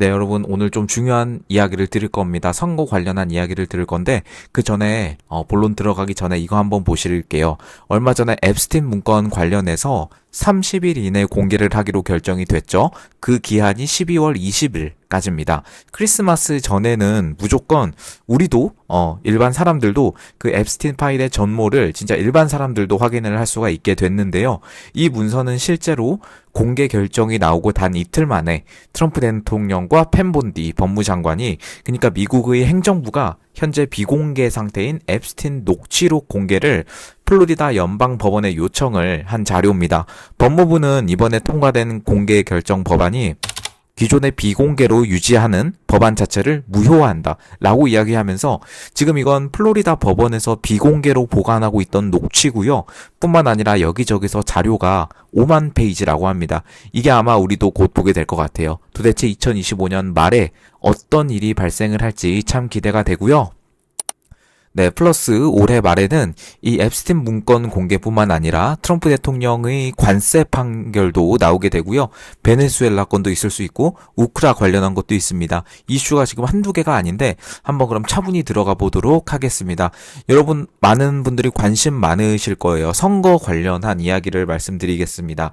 네, 여러분 오늘 좀 중요한 이야기를 드릴 겁니다. 선거 관련한 이야기를 드릴 건데 그 전에 어, 본론 들어가기 전에 이거 한번 보실게요. 얼마 전에 앱스틴 문건 관련해서 30일 이내 공개를 하기로 결정이 됐죠. 그 기한이 12월 20일까지입니다. 크리스마스 전에는 무조건 우리도 어 일반 사람들도 그 앱스틴 파일의 전모를 진짜 일반 사람들도 확인을 할 수가 있게 됐는데요. 이 문서는 실제로 공개 결정이 나오고 단 이틀 만에 트럼프 대통령과 펜본디 법무장관이 그러니까 미국의 행정부가 현재 비공개 상태인 앱스틴 녹취록 공개를 플로리다 연방 법원에 요청을 한 자료입니다. 법무부는 이번에 통과된 공개 결정 법안이 기존의 비공개로 유지하는 법안 자체를 무효화한다 라고 이야기하면서 지금 이건 플로리다 법원에서 비공개로 보관하고 있던 녹취고요. 뿐만 아니라 여기저기서 자료가 5만 페이지라고 합니다. 이게 아마 우리도 곧 보게 될 것 같아요. 도대체 2025년 말에 어떤 일이 발생을 할지 참 기대가 되고요 네, 플러스 올해 말에는 이 앱스틴 문건 공개뿐만 아니라 트럼프 대통령의 관세 판결도 나오게 되고요. 베네수엘라 건도 있을 수 있고 우크라 관련한 것도 있습니다. 이슈가 지금 한두 개가 아닌데 한번 그럼 차분히 들어가 보도록 하겠습니다. 여러분 많은 분들이 관심 많으실 거예요. 선거 관련한 이야기를 말씀드리겠습니다.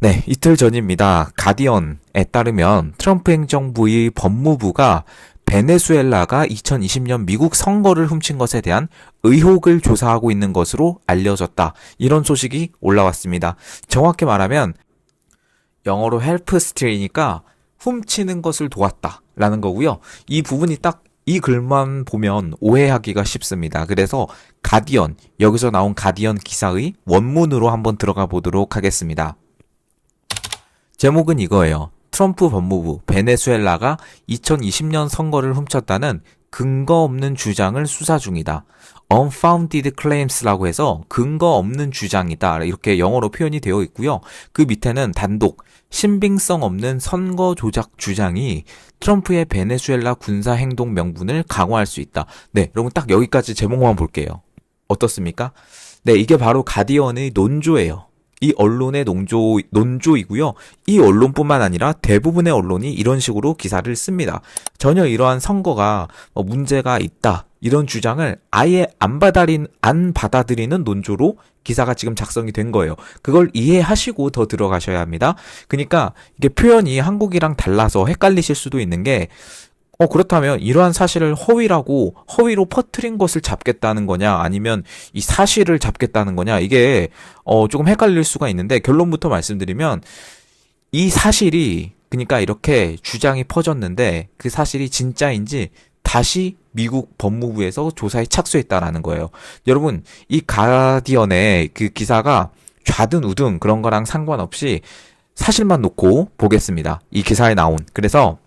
네, 이틀 전입니다. 가디언에 따르면 트럼프 행정부의 법무부가 베네수엘라가 2020년 미국 선거를 훔친 것에 대한 의혹을 조사하고 있는 것으로 알려졌다. 이런 소식이 올라왔습니다. 정확히 말하면 영어로 help steal이니까 훔치는 것을 도왔다. 라는 거고요. 이 부분이 딱 이 글만 보면 오해하기가 쉽습니다. 그래서 가디언, 여기서 나온 가디언 기사의 원문으로 한번 들어가 보도록 하겠습니다. 제목은 이거예요. 트럼프 법무부 베네수엘라가 2020년 선거를 훔쳤다는 근거 없는 주장을 수사 중이다. unfounded claims라고 해서 근거 없는 주장이다. 이렇게 영어로 표현이 되어 있고요. 그 밑에는 단독 신빙성 없는 선거 조작 주장이 트럼프의 베네수엘라 군사 행동 명분을 강화할 수 있다. 네, 여러분 딱 여기까지 제목만 볼게요. 어떻습니까? 네, 이게 바로 가디언의 논조예요. 이 언론의 논조, 논조이고요. 이 언론뿐만 아니라 대부분의 언론이 이런 식으로 기사를 씁니다. 전혀 이러한 선거가 뭐 문제가 있다. 이런 주장을 아예 안 받아들인, 안 받아들이는 논조로 기사가 지금 작성이 된 거예요. 그걸 이해하시고 더 들어가셔야 합니다. 그러니까 이게 표현이 한국이랑 달라서 헷갈리실 수도 있는 게 어, 그렇다면 이러한 사실을 허위라고 허위로 퍼트린 것을 잡겠다는 거냐 아니면 이 사실을 잡겠다는 거냐 이게 어, 조금 헷갈릴 수가 있는데 결론부터 말씀드리면 이 사실이 그러니까 이렇게 주장이 퍼졌는데 그 사실이 진짜인지 다시 미국 법무부에서 조사에 착수했다라는 거예요. 여러분 이 가디언의 그 기사가 좌든 우든 그런 거랑 상관없이 사실만 놓고 보겠습니다. 이 기사에 나온 그래서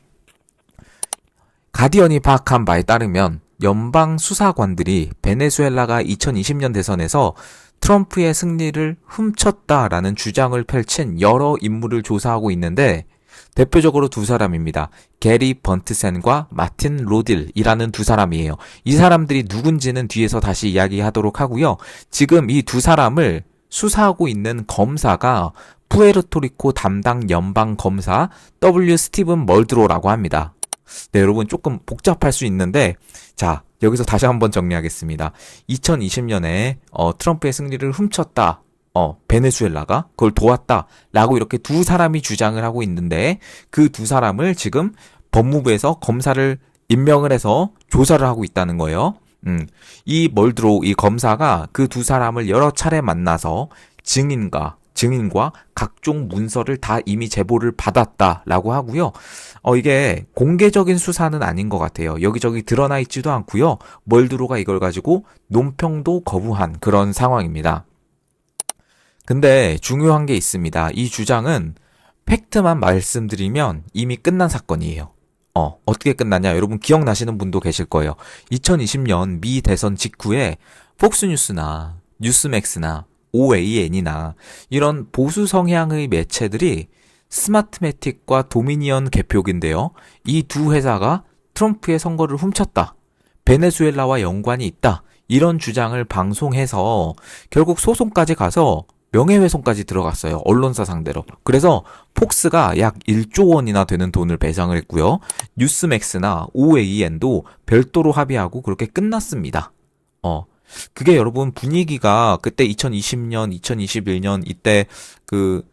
가디언이 파악한 바에 따르면 연방 수사관들이 베네수엘라가 2020년 대선에서 트럼프의 승리를 훔쳤다라는 주장을 펼친 여러 인물을 조사하고 있는데 대표적으로 두 사람입니다. 게리 번트센과 마틴 로딜이라는 두 사람이에요. 이 사람들이 누군지는 뒤에서 다시 이야기하도록 하고요. 지금 이 두 사람을 수사하고 있는 검사가 푸에르토리코 담당 연방 검사 W 스티븐 멀드로라고 합니다. 네, 여러분 조금 복잡할 수 있는데 자, 여기서 다시 한번 정리하겠습니다. 2020년에 어, 트럼프의 승리를 훔쳤다. 어, 베네수엘라가 그걸 도왔다라고 이렇게 두 사람이 주장을 하고 있는데 그 두 사람을 지금 법무부에서 검사를 임명을 해서 조사를 하고 있다는 거예요. 음, 이 멀드로 이 검사가 그 두 사람을 여러 차례 만나서 증인과 증인과 각종 문서를 다 이미 제보를 받았다라고 하고요. 어, 이게 공개적인 수사는 아닌 것 같아요. 여기저기 드러나 있지도 않고요. 멀드로가 이걸 가지고 논평도 거부한 그런 상황입니다. 근데 중요한 게 있습니다. 이 주장은 팩트만 말씀드리면 이미 끝난 사건이에요. 어, 어떻게 끝났냐? 여러분 기억나시는 분도 계실 거예요. 2020년 미 대선 직후에 폭스뉴스나 뉴스맥스나 OAN이나 이런 보수 성향의 매체들이 스마트매틱과 도미니언 개표기인데요. 이 두 회사가 트럼프의 선거를 훔쳤다. 베네수엘라와 연관이 있다. 이런 주장을 방송해서 결국 소송까지 가서 명예훼손까지 들어갔어요. 언론사 상대로. 그래서 폭스가 약 1조 원이나 되는 돈을 배상을 했고요. 뉴스맥스나 OAN도 별도로 합의하고 그렇게 끝났습니다. 어. 그게 여러분 분위기가 그때 2020년, 2021년 이때 그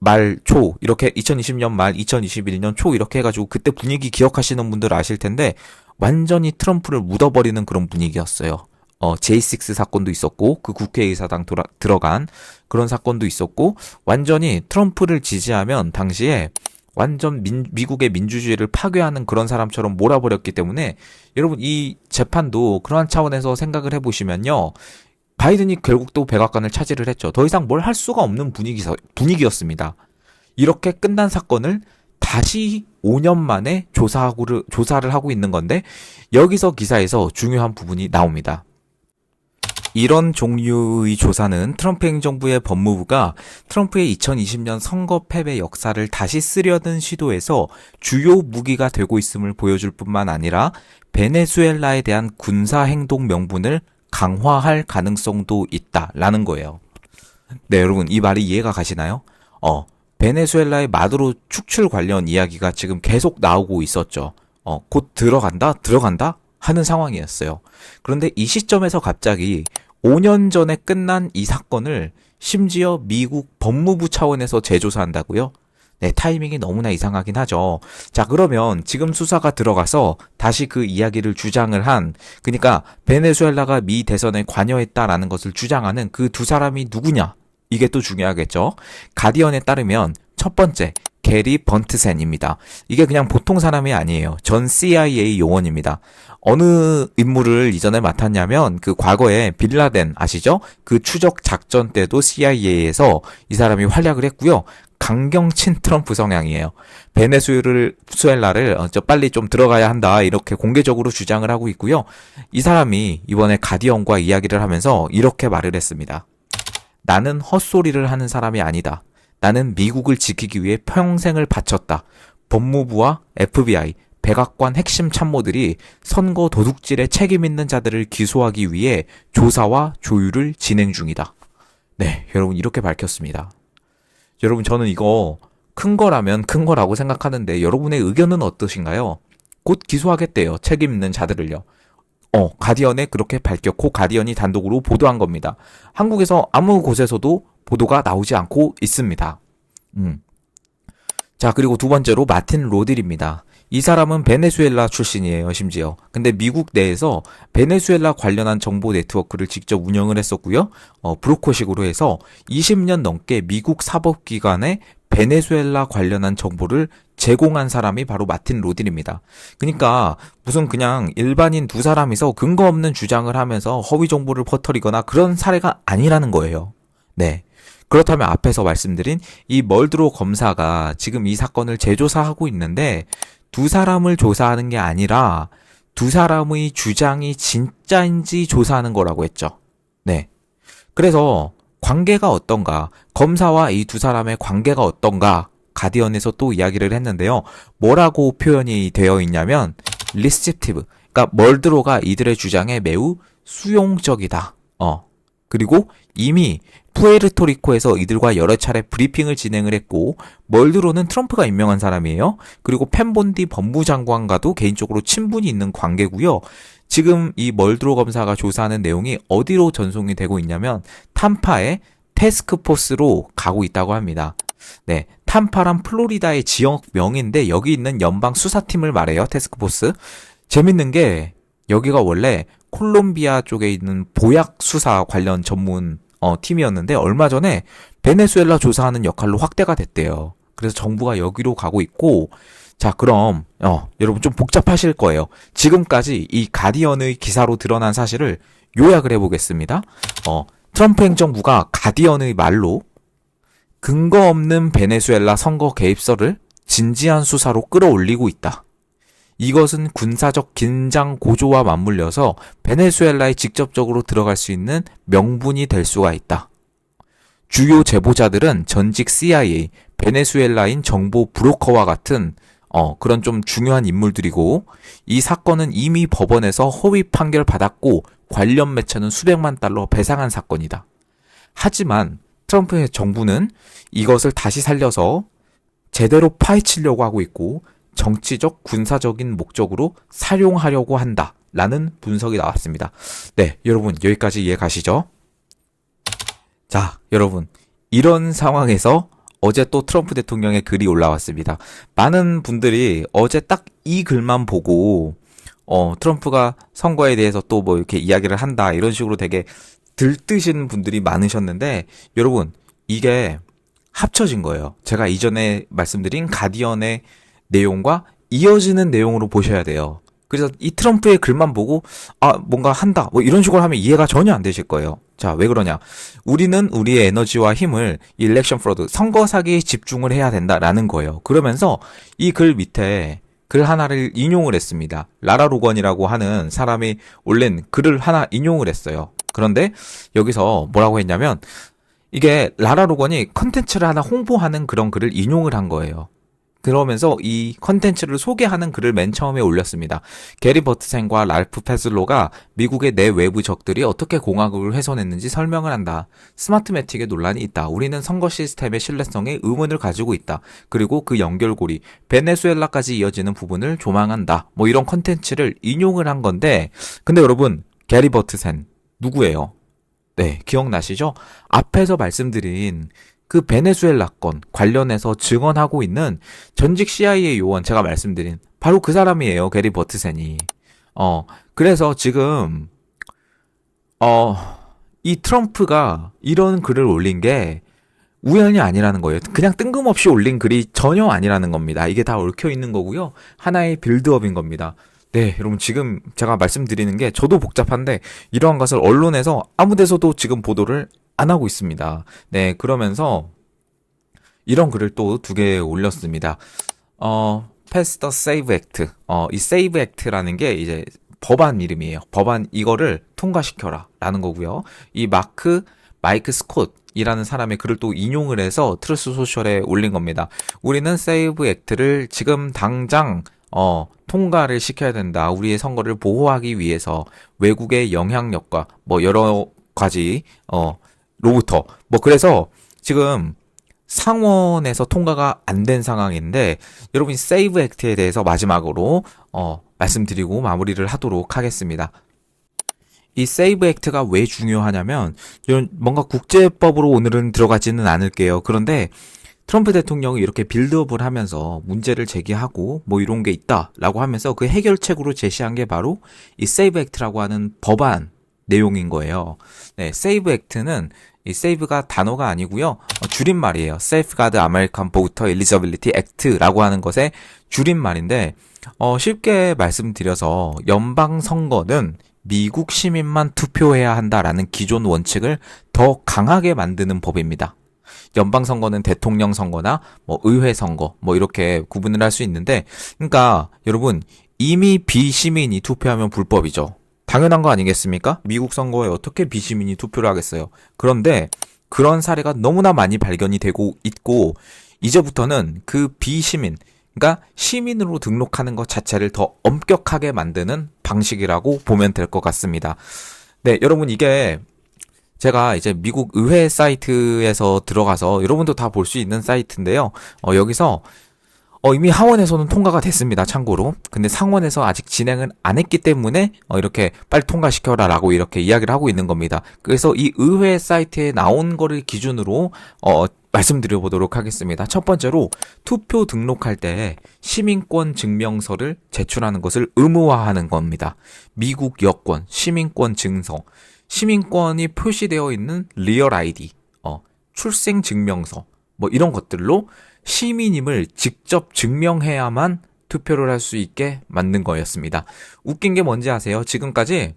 말 초 이렇게 2020년 말 2021년 초 이렇게 해가지고 그때 분위기 기억하시는 분들 아실 텐데 완전히 트럼프를 묻어버리는 그런 분위기였어요. 어, J6 사건도 있었고 그 국회의사당 돌아, 들어간 그런 사건도 있었고 완전히 트럼프를 지지하면 당시에 완전 민, 미국의 민주주의를 파괴하는 그런 사람처럼 몰아버렸기 때문에 여러분 이 재판도 그러한 차원에서 생각을 해보시면요. 바이든이 결국 또 백악관을 차지를 했죠. 더 이상 뭘 할 수가 없는 분위기, 분위기였습니다. 이렇게 끝난 사건을 다시 5년 만에 조사하고, 조사를 하고 있는 건데, 여기서 기사에서 중요한 부분이 나옵니다. 이런 종류의 조사는 트럼프 행정부의 법무부가 트럼프의 2020년 선거 패배 역사를 다시 쓰려는 시도에서 주요 무기가 되고 있음을 보여줄 뿐만 아니라 베네수엘라에 대한 군사 행동 명분을 강화할 가능성도 있다라는 거예요. 네, 여러분 이 말이 이해가 가시나요? 어, 베네수엘라의 마두로 축출 관련 이야기가 지금 계속 나오고 있었죠. 어, 곧 들어간다, 들어간다 하는 상황이었어요. 그런데 이 시점에서 갑자기 5년 전에 끝난 이 사건을 심지어 미국 법무부 차원에서 재조사한다고요? 네, 타이밍이 너무나 이상하긴 하죠. 자, 그러면 지금 수사가 들어가서 다시 그 이야기를 주장을 한, 그러니까 베네수엘라가 미 대선에 관여했다라는 것을 주장하는 그 두 사람이 누구냐? 이게 또 중요하겠죠. 가디언에 따르면 첫 번째, 게리 번트센입니다. 이게 그냥 보통 사람이 아니에요. 전 CIA 요원입니다. 어느 임무를 이전에 맡았냐면 그 과거에 빌라덴 아시죠? 그 추적 작전 때도 CIA에서 이 사람이 활약을 했고요. 강경친 트럼프 성향이에요. 베네수엘라를 어, 저 빨리 좀 들어가야 한다 이렇게 공개적으로 주장을 하고 있고요. 이 사람이 이번에 가디언과 이야기를 하면서 이렇게 말을 했습니다. 나는 헛소리를 하는 사람이 아니다. 나는 미국을 지키기 위해 평생을 바쳤다. 법무부와 FBI, 백악관 핵심 참모들이 선거 도둑질에 책임 있는 자들을 기소하기 위해 조사와 조율을 진행 중이다. 네, 여러분 이렇게 밝혔습니다. 여러분 저는 이거 큰 거라면 큰 거라고 생각하는데 여러분의 의견은 어떠신가요? 곧 기소하겠대요. 책임 있는 자들을요. 어, 가디언에 그렇게 밝혔고 가디언이 단독으로 보도한 겁니다. 한국에서 아무 곳에서도 보도가 나오지 않고 있습니다. 음. 자, 그리고 두 번째로 마틴 로딜입니다. 이 사람은 베네수엘라 출신이에요, 심지어. 근데 미국 내에서 베네수엘라 관련한 정보 네트워크를 직접 운영을 했었고요. 어, 브로커식으로 해서 20년 넘게 미국 사법기관에 베네수엘라 관련한 정보를 제공한 사람이 바로 마틴 로딜입니다. 그러니까 무슨 그냥 일반인 두 사람이서 근거 없는 주장을 하면서 허위 정보를 퍼뜨리거나 그런 사례가 아니라는 거예요. 네. 그렇다면 앞에서 말씀드린 이 멀드로 검사가 지금 이 사건을 재조사하고 있는데 두 사람을 조사하는 게 아니라 두 사람의 주장이 진짜인지 조사하는 거라고 했죠. 네. 그래서 관계가 어떤가, 검사와 이 두 사람의 관계가 어떤가, 가디언에서 또 이야기를 했는데요. 뭐라고 표현이 되어 있냐면, 리스티브. 그러니까 멀드로가 이들의 주장에 매우 수용적이다. 어. 그리고 이미 푸에르토리코에서 이들과 여러 차례 브리핑을 진행을 했고 멀드로는 트럼프가 임명한 사람이에요. 그리고 펜본디 법무장관과도 개인적으로 친분이 있는 관계고요. 지금 이 멀드로 검사가 조사하는 내용이 어디로 전송이 되고 있냐면 탐파의 테스크포스로 가고 있다고 합니다. 네, 탐파란 플로리다의 지역명인데 여기 있는 연방 수사팀을 말해요. 테스크포스. 재밌는 게 여기가 원래 콜롬비아 쪽에 있는 보약 수사 관련 전문 어, 팀이었는데 얼마 전에 베네수엘라 조사하는 역할로 확대가 됐대요. 그래서 정부가 여기로 가고 있고 자 그럼 어, 여러분 좀 복잡하실 거예요. 지금까지 이 가디언의 기사로 드러난 사실을 요약을 해보겠습니다. 어, 트럼프 행정부가 가디언의 말로 근거 없는 베네수엘라 선거 개입설을 진지한 수사로 끌어올리고 있다. 이것은 군사적 긴장 고조와 맞물려서 베네수엘라에 직접적으로 들어갈 수 있는 명분이 될 수가 있다. 주요 제보자들은 전직 CIA, 베네수엘라인 정보 브로커와 같은 어, 그런 좀 중요한 인물들이고 이 사건은 이미 법원에서 허위 판결 받았고 관련 매체는 수백만 달러 배상한 사건이다. 하지만 트럼프의 정부는 이것을 다시 살려서 제대로 파헤치려고 하고 있고 정치적 군사적인 목적으로 사용하려고 한다 라는 분석이 나왔습니다. 네, 여러분 여기까지 이해 가시죠? 자, 여러분 이런 상황에서 어제 또 트럼프 대통령의 글이 올라왔습니다. 많은 분들이 어제 딱 이 글만 보고 어, 트럼프가 선거에 대해서 또 뭐 이렇게 이야기를 한다 이런 식으로 되게 들뜨신 분들이 많으셨는데 여러분 이게 합쳐진 거예요. 제가 이전에 말씀드린 가디언의 내용과 이어지는 내용으로 보셔야 돼요. 그래서 이 트럼프의 글만 보고 아 뭔가 한다 뭐 이런 식으로 하면 이해가 전혀 안 되실 거예요. 자 왜 그러냐? 우리는 우리의 에너지와 힘을 일렉션 프로드 선거 사기에 집중을 해야 된다라는 거예요. 그러면서 이 글 밑에 글 하나를 인용을 했습니다. 라라 로건이라고 하는 사람이 올린 글을 하나 인용을 했어요. 그런데 여기서 뭐라고 했냐면 이게 라라 로건이 컨텐츠를 하나 홍보하는 그런 글을 인용을 한 거예요. 그러면서 이 컨텐츠를 소개하는 글을 맨 처음에 올렸습니다. 게리 버트센과 랄프 페슬로가 미국의 내 외부 적들이 어떻게 공화국을 훼손했는지 설명을 한다. 스마트매틱에 논란이 있다. 우리는 선거 시스템의 신뢰성에 의문을 가지고 있다. 그리고 그 연결고리 베네수엘라까지 이어지는 부분을 조망한다. 뭐 이런 컨텐츠를 인용을 한 건데 근데 여러분 게리 버트센 누구예요? 네, 기억나시죠? 앞에서 말씀드린 그 베네수엘라 건 관련해서 증언하고 있는 전직 CIA 요원 제가 말씀드린 바로 그 사람이에요. 게리 버트센이. 어, 그래서 지금 어, 이 트럼프가 이런 글을 올린 게 우연이 아니라는 거예요. 그냥 뜬금없이 올린 글이 전혀 아니라는 겁니다. 이게 다 얽혀 있는 거고요. 하나의 빌드업인 겁니다. 네, 여러분 지금 제가 말씀드리는 게 저도 복잡한데 이러한 것을 언론에서 아무 데서도 지금 보도를 안 하고 있습니다. 네, 그러면서 이런 글을 또 두 개 올렸습니다. 어, 패스터 세이브 액트. 어, 이 세이브 액트라는 게 이제 법안 이름이에요. 법안 이거를 통과시켜라 라는 거고요. 이 마크 마이크 스콧 이라는 사람의 글을 또 인용을 해서 트루스 소셜에 올린 겁니다. 우리는 세이브 액트를 지금 당장 어, 통과를 시켜야 된다. 우리의 선거를 보호하기 위해서 외국의 영향력과 뭐 여러 가지 어 로부터 뭐 그래서 지금 상원에서 통과가 안 된 상황인데 여러분 세이브 액트에 대해서 마지막으로 어 말씀드리고 마무리를 하도록 하겠습니다. 이 세이브 액트가 왜 중요하냐면 뭔가 국제법으로 오늘은 들어가지는 않을게요. 그런데 트럼프 대통령이 이렇게 빌드업을 하면서 문제를 제기하고 뭐 이런 게 있다라고 하면서 그 해결책으로 제시한 게 바로 이 세이브 액트라고 하는 법안 내용인 거예요. 네, 세이브 액트는 이 세이브가 단어가 아니고요. 어, 줄임말이에요. Safeguard American Voter Eligibility Act라고 하는 것의 줄임말인데 어, 쉽게 말씀드려서 연방 선거는 미국 시민만 투표해야 한다라는 기존 원칙을 더 강하게 만드는 법입니다. 연방 선거는 대통령 선거나 뭐 의회 선거 뭐 이렇게 구분을 할 수 있는데 그러니까 여러분 이미 비시민이 투표하면 불법이죠. 당연한 거 아니겠습니까? 미국 선거에 어떻게 비시민이 투표를 하겠어요. 그런데 그런 사례가 너무나 많이 발견이 되고 있고 이제부터는 그 비시민 그러니까 시민으로 등록하는 것 자체를 더 엄격하게 만드는 방식이라고 보면 될 것 같습니다. 네, 여러분 이게 제가 이제 미국 의회 사이트에서 들어가서 여러분도 다 볼 수 있는 사이트인데요. 어, 여기서 어, 이미 하원에서는 통과가 됐습니다. 참고로. 근데 상원에서 아직 진행을 안 했기 때문에 어, 이렇게 빨리 통과시켜라 라고 이렇게 이야기를 하고 있는 겁니다. 그래서 이 의회 사이트에 나온 거를 기준으로 어, 말씀드려 보도록 하겠습니다. 첫 번째로 투표 등록할 때 시민권 증명서를 제출하는 것을 의무화하는 겁니다. 미국 여권, 시민권 증서, 시민권이 표시되어 있는 리얼 아이디, 어, 출생 증명서, 뭐 이런 것들로 시민임을 직접 증명해야만 투표를 할 수 있게 만든 거였습니다. 웃긴 게 뭔지 아세요? 지금까지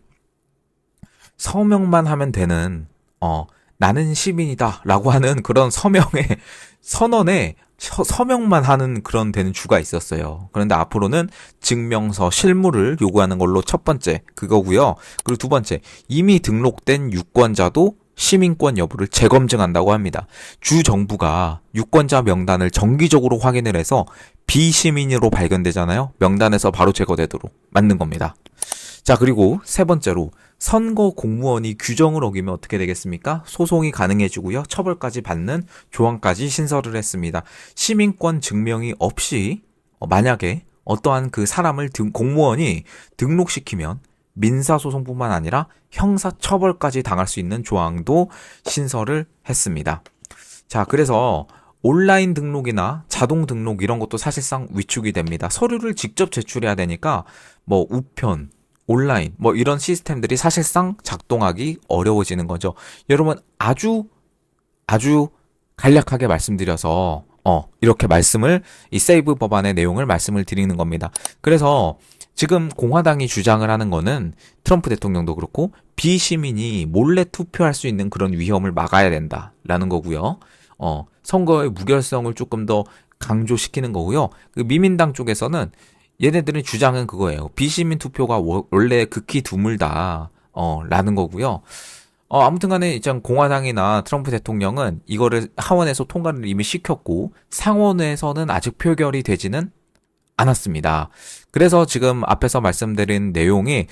서명만 하면 되는 어 나는 시민이다라고 하는 그런 서명의 선언에 서명만 하는 그런 되는 주가 있었어요. 그런데 앞으로는 증명서 실물을 요구하는 걸로 첫 번째 그거고요. 그리고 두 번째 이미 등록된 유권자도 시민권 여부를 재검증한다고 합니다. 주 정부가 유권자 명단을 정기적으로 확인을 해서 비시민으로 발견되잖아요. 명단에서 바로 제거되도록 만든 겁니다. 자, 그리고 세 번째로 선거 공무원이 규정을 어기면 어떻게 되겠습니까? 소송이 가능해지고요. 처벌까지 받는 조항까지 신설을 했습니다. 시민권 증명이 없이 어, 만약에 어떠한 그 사람을 등, 공무원이 등록시키면 민사소송뿐만 아니라 형사처벌까지 당할 수 있는 조항도 신설을 했습니다. 자, 그래서 온라인 등록이나 자동 등록 이런 것도 사실상 위축이 됩니다. 서류를 직접 제출해야 되니까 뭐 우편, 온라인 뭐 이런 시스템들이 사실상 작동하기 어려워지는 거죠. 여러분 아주 아주 간략하게 말씀드려서 어 이렇게 말씀을 이 세이브 법안의 내용을 말씀을 드리는 겁니다. 그래서 지금 공화당이 주장을 하는 거는 트럼프 대통령도 그렇고 비시민이 몰래 투표할 수 있는 그런 위험을 막아야 된다라는 거고요. 어 선거의 무결성을 조금 더 강조시키는 거고요. 그 미민당 쪽에서는 얘네들의 주장은 그거예요. 비시민 투표가 워- 원래 극히 드물다. 어, 라는 거고요. 어, 아무튼 간에 이제 공화당이나 트럼프 대통령은 이거를 하원에서 통과를 이미 시켰고 상원에서는 아직 표결이 되지는 않았습니다. 그래서 지금 앞에서 말씀드린 내용이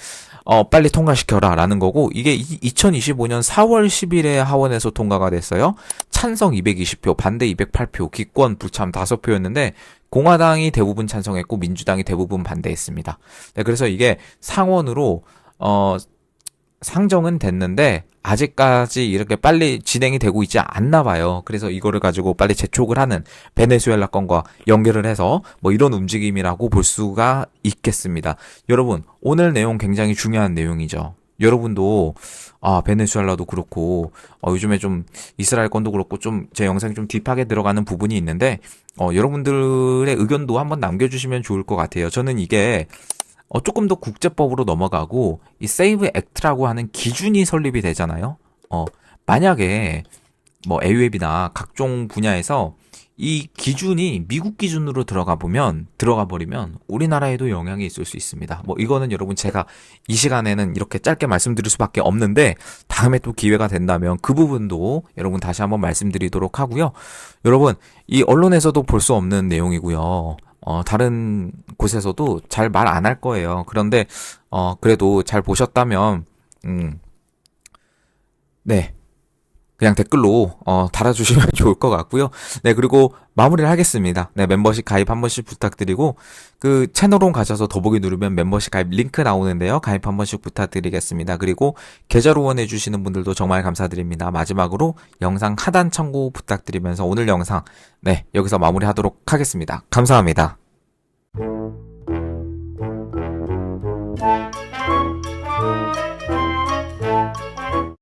어, 빨리 통과시켜라 라는 거고 이게 2025년 4월 10일에 하원에서 통과가 됐어요. 찬성 220표, 반대 208표, 기권 불참 5표였는데 공화당이 대부분 찬성했고 민주당이 대부분 반대했습니다. 네, 그래서 이게 상원으로 어 상정은 됐는데 아직까지 이렇게 빨리 진행이 되고 있지 않나 봐요. 그래서 이거를 가지고 빨리 재촉을 하는 베네수엘라 건과 연결을 해서 뭐 이런 움직임이라고 볼 수가 있겠습니다. 여러분, 오늘 내용 굉장히 중요한 내용이죠. 여러분도 아 베네수엘라도 그렇고 어, 요즘에 좀 이스라엘 건도 그렇고 좀 제 영상이 좀 딥하게 들어가는 부분이 있는데 어, 여러분들의 의견도 한번 남겨주시면 좋을 것 같아요. 저는 이게 어, 조금 더 국제법으로 넘어가고 이 세이브 액트라고 하는 기준이 설립이 되잖아요. 어, 만약에 뭐 AU앱이나 각종 분야에서 이 기준이 미국 기준으로 들어가 보면 들어가 버리면 우리나라에도 영향이 있을 수 있습니다. 뭐 이거는 여러분 제가 이 시간에는 이렇게 짧게 말씀드릴 수밖에 없는데 다음에 또 기회가 된다면 그 부분도 여러분 다시 한번 말씀드리도록 하고요. 여러분 이 언론에서도 볼 수 없는 내용이고요. 어, 다른 곳에서도 잘 말 안 할 거예요. 그런데, 어, 그래도 잘 보셨다면, 음, 네. 그냥 댓글로 어, 달아주시면 좋을 것 같고요. 네 그리고 마무리를 하겠습니다. 네 멤버십 가입 한 번씩 부탁드리고 그 채널홈 가셔서 더보기 누르면 멤버십 가입 링크 나오는데요. 가입 한 번씩 부탁드리겠습니다. 그리고 계좌로 원해 주시는 분들도 정말 감사드립니다. 마지막으로 영상 하단 청구 부탁드리면서 오늘 영상 네 여기서 마무리하도록 하겠습니다. 감사합니다.